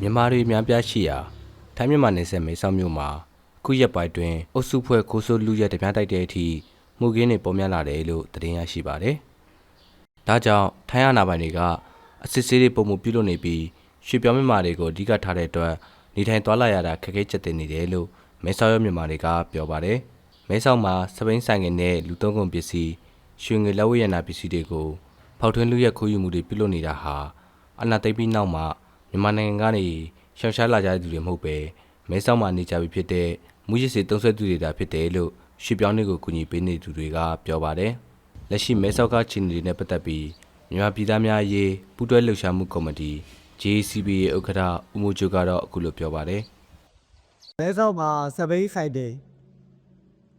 မြန်မာတွေအများပြားရှိရာထိုင်းမြန်မာနယ်စပ်မဲဆောက်မြို့မှာအခုရက်ပိုင်းတွင်အုပ်စုဖွဲ့ကိုဆိုလူရက်တပြားတိုက်တဲ့အထိမှုကင်းတွေပေါ်များလာတယ်လို့သတင်းရရှိပါတယ်။ဒါကြောင့်ထိုင်းအာဏာပိုင်တွေကအစစ်ဆေးတွေပုံမှုပြုလုပ်နေပြီးရွှေပြောင်းမြန်မာတွေကိုအဓိကထားတဲ့အတွက်နေထိုင်သွားလာရတာခက်ခဲကျက်တင်နေတယ်လို့မဲဆောက်ရမြန်မာတွေကပြောပါတယ်။မဲဆောက်မှာစပိန်ဆိုင်ငယ်နဲ့လူသုံးကုန်ပစ္စည်းရွှေငွေလက်ဝတ်ရတနာပစ္စည်းတွေကိုဖောက်ထွင်းလူရက်ခိုးယူမှုတွေပြုလုပ်နေတာဟာအနာသိပ်ပြီးနောက်မှာ မြန်မာနိုင်ငံကနေရှောင်ရှားလာကြတဲ့သူတွေမဟုတ်ပဲမဲဆောက်မှာနေကြပြီဖြစ်တဲ့မူရစ်စေတုံးဆက်သူတွေတာဖြစ်တယ်လို့ရွှေပြောင်းတွေကိုကူညီပေးနေသူတွေကပြောပါတယ်။လက်ရှိမဲဆောက်ကချီနေတွေနဲ့ပတ်သက်ပြီးမြန်မာပြည်သားများအရေးပူးတွဲလှုပ်ရှားမှုကော်မတီ JCBA ဥက္ကဋ္ဌဦးမိုးချိုကတော့အခုလိုပြောပါတယ်မဲဆောက်မှာစပိန်ဆိုင်တယ်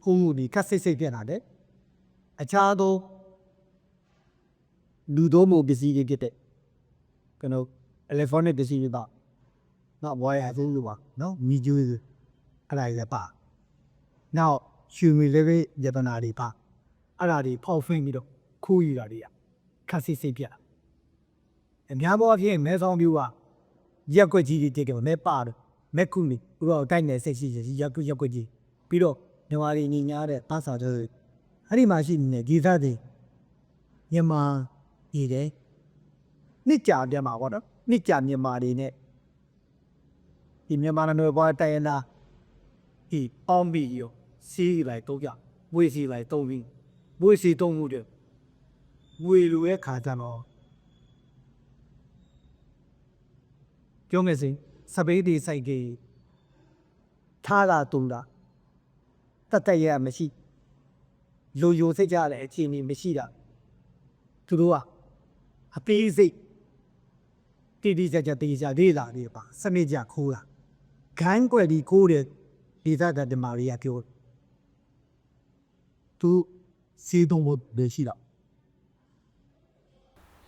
ခုမှုဒီခက်စိတ်စိတ်ပြက်လာတယ်အခြားသောလူတို့မှုပစ္စည်းတွေဖြစ်တဲ့ကျွန်တော် electronic ပစ္စည်းတွေပါနော်ဘွားရအဆုံးလို့ပါနော်မီဂျူးအဲ့ဒါတွေလည်းပါနောက်ရှူမီလေးပဲယတနာတွေပါအဲ့ဒါတွေဖောက်ဖင်းပြီးတော့ခိုးယူတာတွေကခက်စိတ်စိတ်ပြက်လာအများပေါ်အဖြစ်မဲဆောက်မျိုးကရက်ွက်ကြီးတွေတည်တယ်မဲပါတယ်မဲခုမီဥပဒေတိုက်နယ်စိတ်ရှိရှိရက်ွက်ရက်ွက်ကြီးပြီးတော့မြန်မာတွေညီညာတဲ့သားစာတွေအဲ့ဒီမှာရှိနေတဲ့ဂီသတွေမြန်မာညီတယ်နှစ်ကြာပြန်မှာပေါ့နော် နှစ်ကြာမြန်မာတွေနဲ့ဒီမြန်မာနယ်ဘွားတိုင်ရနာဒီအောင်ဘီရောစီးလိုက်တော့ကြဝေးစီးလိုက်တော့ပြီးဝေးစီးတော့မှုတဲ့ဝေလူရဲ့ခါကြတော့ပြောမယ်စိစပိတ်ဒီစိုက်ကြီးထားတာတုံတာတတ်တရမရှိလူယိုစိတ်ကြတဲ့အခြေအနေမရှိတာသူတို့ကအပေးစိတ် တိတိကျကျတေးကြလေးလာလေးပါစနစ်ကြခိုးတာဂန်းကွယ်ဒီခိုးတဲ့ဒီသတ်တဲ့မာရီယာပြောသူစီးတုံးဖို့ပဲရှိတော့။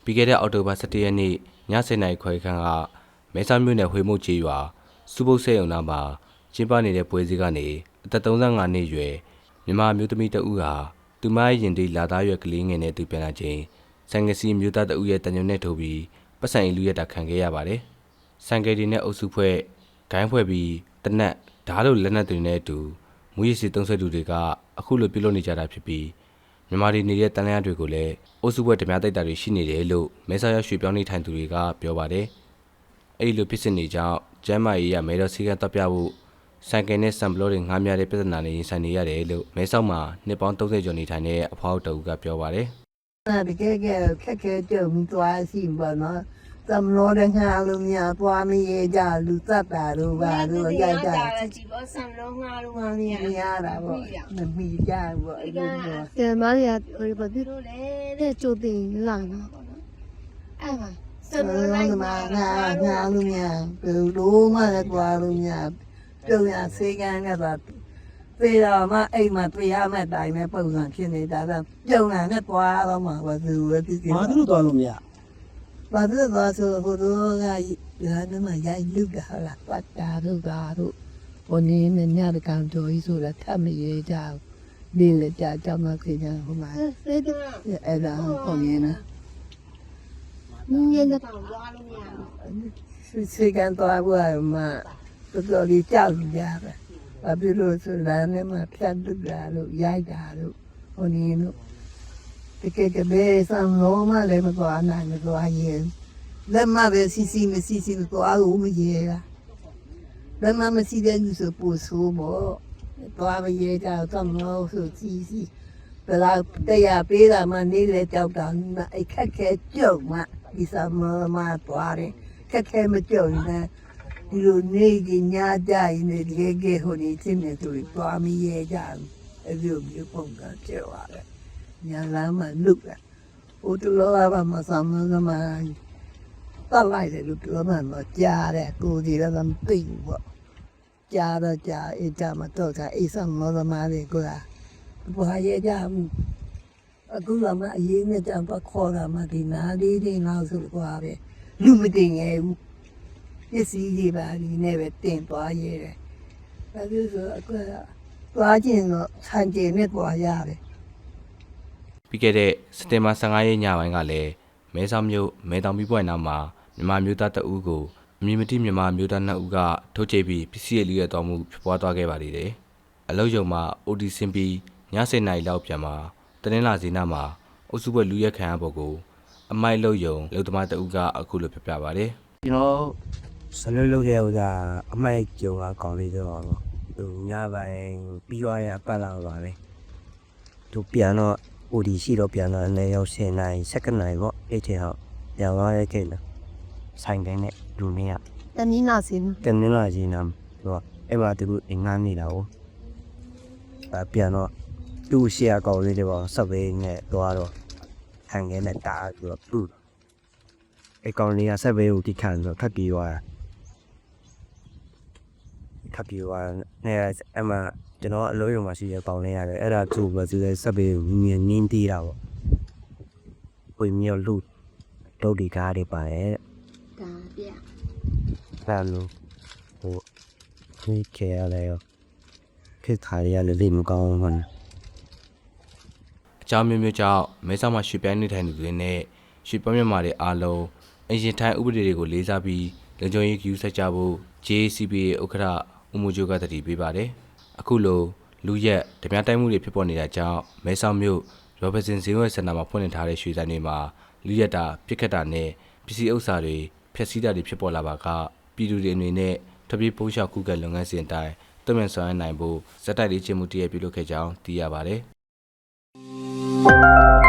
ပြီးခဲ့တဲ့အောက်တိုဘာ17ရက်နေ့ည7:00နာရီခွဲခန့်ကမဲဆောက်မြို့နယ်ဝေမုတ်ကြီးရွာစုပုတ်ဆေးရုံနာမှာကျင်းပနေတဲ့ပွဲစည်းကနေအသက်35နှစ်အရွယ်မြန်မာမျိုးသမီးတဦးဟာသူမရဲ့ရင်တိလာသားရွက်ကလေးငယ်နဲ့သူပြန်လာချိန်ဆိုင်ငစီမျိုးသားတဦးရဲ့တညွန့်နဲ့ထိုးပြီး ပတ်စံအီလူရတာခံခဲ့ရပါတယ်။ဆိုင်ကယ်တွေနဲ့အုပ်စုဖွဲ့ဂိုင်းဖွဲ့ပြီးတနက်ဓားလိုလက်နက်တွေနဲ့အတူမူရစ်စီသုံးဆွဲသူတွေကအခုလိုပြုလုပ်နေကြတာဖြစ်ပြီးမြန်မာပြည်နေတဲ့တန်လျာတွေကိုလည်းအုပ်စုဘွဲ့ဓမြတိုက်တာတွေရှိနေတယ်လို့မဲဆောက်ရရွှေပြောင်းနေထိုင်သူတွေကပြောပါတယ်။အဲ့ဒီလိုဖြစ်စဉ်တွေကြောင့်ကျမ်းမာရေးရမဲတော်စီကံတပ်ပြဖို့ဆိုင်ကယ်နဲ့ဆမ်ဘလော့တွေငားများတဲ့ပြဿနာတွေရင်ဆိုင်နေရတယ်လို့မဲဆောက်မှာနှစ်ပေါင်း30ကျော်နေထိုင်တဲ့အဖွားအုပ်တအူကပြောပါတယ် နာတကယ်ကခက်ခဲကြုံသွားရှိပါတော့သမလို့တဲ့ငါလိုများသွားမရေကြလူသတ်တာတို့ပါတို့ရကြတာကြည့်ပါဆံလို့ငါလိုမှမရတာပေါ့မမီကြပေါ့အဲ့လိုကဲမရရဟိုဘာဖြစ်လို့လဲတဲ့ကြိုတင်လာနော်အဲ့မှာဆံလို့လိုက်မှာငါငါလိုများဘယ်လိုမှလည်းသွားလို့များပြုံးရစေကန်းကသာ ပြေးတော့မှအိမ်မှာပြေးရမယ့်တိုင်းနဲ့ပုံစံဖြစ်နေတာကပြုံးလာနဲ့တွားတော့မှဘာသူပဲဖြစ်ဖြစ်မာသူတို့တော်လို့မရဘာလို့သွားဆိုဟိုတော့ကရာနမရိုက်လူကဟာပတ်တာတို့ပါတို့ဘုန်းကြီးနဲ့ညတကောင်တော်ကြီးဆိုတာထပ်မရေကြဘူးနေလေကြကြောင်းမခေညာဟိုမှာစေးတဲ့အဲ့ဒါဘုန်းကြီးနော်ညနေတော့သွားလို့မရဘူးစိတ်ကန်သွားဘူးမှာတော်တော်လေးကြောက်ကြပဲ ဘာဖြစ်လို့ဆိုလမ်းထဲမှာဖြတ်တူတာလို့ရိုက်တာလို့ဘုန်းကြီးတို့တကယ်ကပဲဆံလုံးမလည်းမသွားနိုင်မသွားရင်လက်မပဲစီစီမစီစီမသွားဘူးမရေလားလက်မမရှိတဲ့လူဆိုပို့ဆိုးမို့သွားမရဲကြတော့တော့ဆိုစီစီဘယ်လောက်တရားပေးတာမှနေလေကြောက်တာအခက်ခဲကြုံမှဒီစမမသွားတယ်ခက်ခဲမကြုံနဲ့ ဒီလိုနေကြီးညာကြရင်ဒီကေကေဟိုနေချင်းနေသူသွားမရဲကြဘူးအဲ့ဒီမျိုးပုံကကျေသွားတယ်ညာလမ်းမှာလုတယ်ဟိုတလောကမဆမ်းမမတက်လိုက်တယ်လို့ပြောမှတော့ကြားတယ်ကိုကြီးလည်းမသိဘူးပေါ့ကြာတော့ကြာအေးကြမှာတော့ကအေးဆောင်မောသမားတွေကဘာရဲ့ကြမှုအခုကမှအရေးနဲ့ကြံတော့ခေါ်တာမှဒီနာလေးတွေလောက်ဆိုကွာပဲလူမတင်ရဘူး ပစ္စည်းတွေပါဒီနဲ့ပဲတင်သွားရဲတယ်ဘာလို့ဆိုအခုကသွားခြင်းတော့ဆန်ကျင်နဲ့သွားရတယ်။ပြီးခဲ့တဲ့စက်တင်ဘာ15ရက်ညပိုင်းကလည်းမဲဆောက်မြို့မဲတောင်ပြီးပွိုင်နာမှာမြန်မာမျိုးသားတအူးကိုအမည်မတိမြန်မာမျိုးသားနှစ်ဦးကထုတ်ချိတ်ပြီးပစ္စည်းရည်လူရဲတော်မှုဖြစ်ပွားသွားခဲ့ပါသေးတယ်။အလုတ်ယုံမှာ OD ဆင်းပြီးည7:00နာရီလောက်ပြန်မှာတနင်္လာစီနာမှာအုပ်စုပွဲလူရဲခံရဖို့ကိုအမိုက်လုတ်ယုံလုံသမားတဦးကအခုလိုပြပြပါတယ်ကျွန်တော် ဆလွတ်လုပ်တဲ့ဥစ္စာအမိုက်ကြုံကကောင်းလေးတော့သူညပိုင်းပြီးသွားရင်အပတ်လောက်ပါပဲသူပြန်တော့ OD ရှိတော့ပြန်တော့လည်းရောက်10နိုင်7နိုင်ပေါ့အဲ့ချိန်ဟောက်ပြန်သွားရဲ့ကိလားဆိုင်တိုင်းနဲ့လူနေရတနင်္လာစီတနင်္လာကြီးနာသူကအဲ့မှာသူအင်္ဂါနေတာကိုအပြန်တော့သူ့ရှေ့ကောင်းလေးတွေပေါ့ဆက်ပေးနဲ့သွားတော့ဟန်ခဲနဲ့တားပြီးတော့သူ့အကောင်လေးကဆက်ဘေးကိုတိခန့်ဆိုတော့ထပ်ပြီးသွားတာ ထပ်ပြီးသွားနေအမကျွန်တော်အလို့ရုံမှာရှိတဲ့ကောင်လေးရတယ်အဲ့ဒါသူ့ပဲသူလည်းဆက်ဘေးကိုမြင်နင်းတီးတာပေါ့ဝေမြောက်လူတုတ်ဒီကားတွေပါရဲ့ဒါပြအဲ့လိုဟိုခွေးခဲရလဲရောခေတ်ခါရရလည်းလိမ့်မကောင်းဘူး။အကြောင်းမျိုးမျိုးကြောင့်မဲဆောက်မှာရွှေ့ပြိုင်းနေထိုင်သူတွေနဲ့ရွှေ့ပြောင်းမြန်မာတွေအားလုံးအင်ဂျင်ထိုင်ဥပဒေတွေကိုလေးစားပြီးလုံခြုံရေးယူဆက်ကြဖို့ JCPA ဥက္ကဋ္ဌ ဦးမိုးကျိုးကတတိပေးပါတယ်။အခုလိုလူရက်ဓမြတိုက်မှုတွေဖြစ်ပေါ်နေတာကြောင့်မဲဆောက်မြို့ရောဘတ်စင်ဈေးဝယ်စင်တာမှာဖွင့်လှစ်ထားတဲ့ရွှေဆိုင်တွေမှာလူရက်တာပြစ်ခတ်တာနဲ့ပစ္စည်းဥစ္စာတွေဖျက်ဆီးတာတွေဖြစ်ပေါ်လာပါကပြည်သူတွေအနေနဲ့ထပ်ပြီးပိုးလျှောက်ကုကလုပ်ငန်းစဉ်အတိုင်းတုံ့ပြန်ဆောင်ရွက်နိုင်ဖို့စက်တိုက်လေးချင်းမှုတည့်ရပြုလုပ်ခဲ့ကြောင်းသိရပါတယ်။